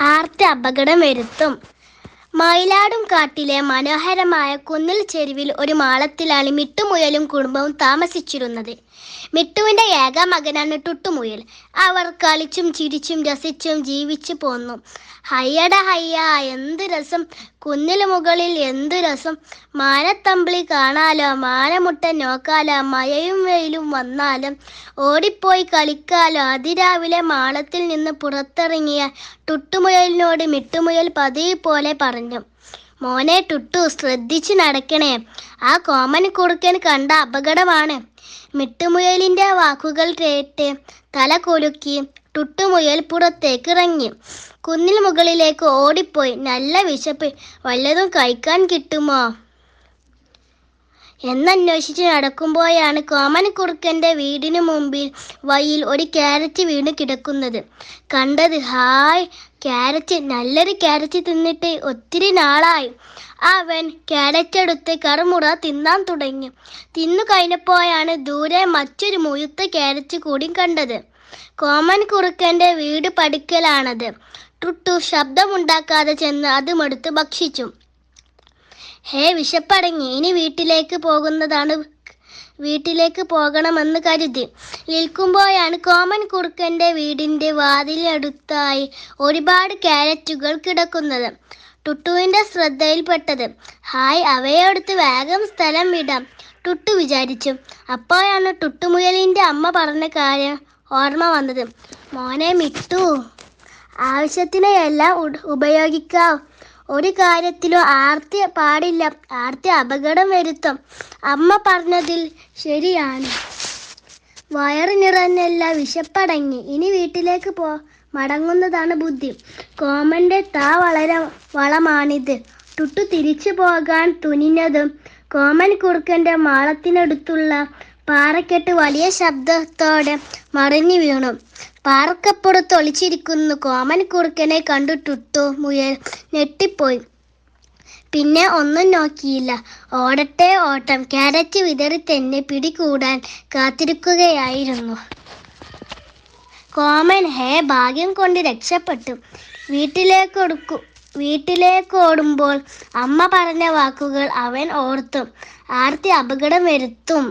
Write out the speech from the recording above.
ആർത്തി അപകടം വരുത്തും. മയിലാടും കാട്ടിലെ മനോഹരമായ കുന്നിൽ ചെരുവിൽ ഒരു മാളത്തിലാണ് മിട്ടുമുയലും കുടുംബവും താമസിച്ചിരുന്നത്. മിട്ടുവിന്റെ ഏക മകനാണ് ടുട്ടുമുയൽ. അവർ കളിച്ചും ചിരിച്ചും രസിച്ചും ജീവിച്ചു പോന്നു. ഹയ്യട ഹയ്യ എന്ത് രസം. കുന്നിന് മുകളിൽ എന്തു രസം? മാനത്തമ്പിളി കാണാലോ? മാനമുട്ട നോക്കാലോ? മഴയും വെയിലും വന്നാലും? ഓടിപ്പോയി കളിക്കാലോ? അതിരാവിലെ മാളത്തിൽ നിന്ന് പുറത്തിറങ്ങിയ ടുട്ടുമുയലിനോട് മിട്ടുമുയൽ പതിവ് പോലെ പറഞ്ഞു. മോനെ ടുട്ടു ശ്രദ്ധിച്ചു നടക്കണേ. ആ കോമൻ കുറുക്കൻ കണ്ട അപകടമാണ് മിട്ടുമുയലിന്റെ വാക്കുകൾ കേട്ട് തല കുലുക്കി ടുട്ടുമുയൽ പുറത്തേക്ക് ഇറങ്ങി കുന്നിൽ മുകളിലേക്ക് ഓടിപ്പോയി. നല്ല വിശപ്പ് വല്ലതും കഴിക്കാൻ കിട്ടുമോ? എന്നന്വേഷിച്ച് നടക്കുമ്പോഴാണ് കോമൻ കുറുക്കന്റെ വീടിനു മുമ്പിൽ വഴിയിൽ ഒരു ക്യാരറ്റ് വീണ് കിടക്കുന്നത്. കണ്ടത് ഹായ് ക്യാരറ്റ്. നല്ലൊരു ക്യാരറ്റ് തിന്നിട്ട് ഒത്തിരി നാളായി. അവൻ ക്യാരറ്റ് എടുത്ത് കറുമുറ തിന്നാൻ തുടങ്ങി. തിന്നു കഴിഞ്ഞപ്പോഴാണ് ദൂരെ മറ്റൊരു മുഴുത്ത ക്യാരറ്റ് കൂടി കണ്ടത്. കോമൻ കുറുക്കന്റെ വീട് പടിക്കലാണത്. ടുട്ടു ശബ്ദമുണ്ടാക്കാതെ ചെന്ന് അതുമെടുത്ത് ഭക്ഷിച്ചു. ഹേ വിശപ്പടങ്ങി. ഇനി വീട്ടിലേക്ക് പോകുന്നതാണ് വീട്ടിലേക്ക് പോകണമെന്ന് കരുതി. നിൽക്കുമ്പോഴാണ് കോമൻ കുറുക്കന്റെ വീടിന്റെ വാതിലടുത്തായി ഒരുപാട് ക്യാരറ്റുകൾ കിടക്കുന്നത്. ടുട്ടുവിന്റെ ശ്രദ്ധയിൽപ്പെട്ടത്. ഹായ് അവയെടുത്ത് വേഗം സ്ഥലം വിടാം ടുട്ടു വിചാരിച്ചു. അപ്പോഴാണ് ടുട്ടുമുയലിന്റെ അമ്മ പറഞ്ഞ കാര്യം ഓർമ്മ വന്നത്. മോനെ മിട്ടു ആവശ്യത്തിന് എല്ലാം ഉപയോഗിക്കാം. ഒരു കാര്യത്തിലും ആർത്തി പാടില്ല ആർത്തി അപകടം വരുത്തും. അമ്മ പറഞ്ഞതിൽ ശരിയാണ്. വയറ് നിറഞ്ഞല്ല വിശപ്പടങ്ങി. ഇനി വീട്ടിലേക്ക് പോ മടങ്ങുന്നതാണ് ബുദ്ധി. കോമന്റെ താ വളരെ വളമാണിത്. ടുട്ടു തിരിച്ചു പോകാൻ തുനിഞ്ഞതും കോമൻ കുറുക്കന്റെ മാളത്തിനടുത്തുള്ള പാറക്കെട്ട് വലിയ ശബ്ദത്തോടെ മറിഞ്ഞു വീണു. പാറക്കപ്പുറത്ത് ഒളിച്ചിരിക്കുന്ന കോമൻ കുറുക്കനെ കണ്ടു ടുട്ടു മുയൽ ഞെട്ടിപ്പോയി. പിന്നെ ഒന്നും നോക്കിയില്ല. ഓടട്ടെ ഓട്ടം. കാരറ്റ് വിതറി തന്നെ പിടികൂടാൻ കാത്തിരിക്കുകയായിരുന്നു. കോമൻ ഹേ ഭാഗ്യം കൊണ്ട് രക്ഷപ്പെട്ടു. വീട്ടിലേക്ക് ഒടുക്കു വീട്ടിലേക്ക് ഓടുമ്പോൾ അമ്മ പറഞ്ഞ വാക്കുകൾ അവൻ ഓർത്തും. ആർത്തി അപകടം വരുത്തും.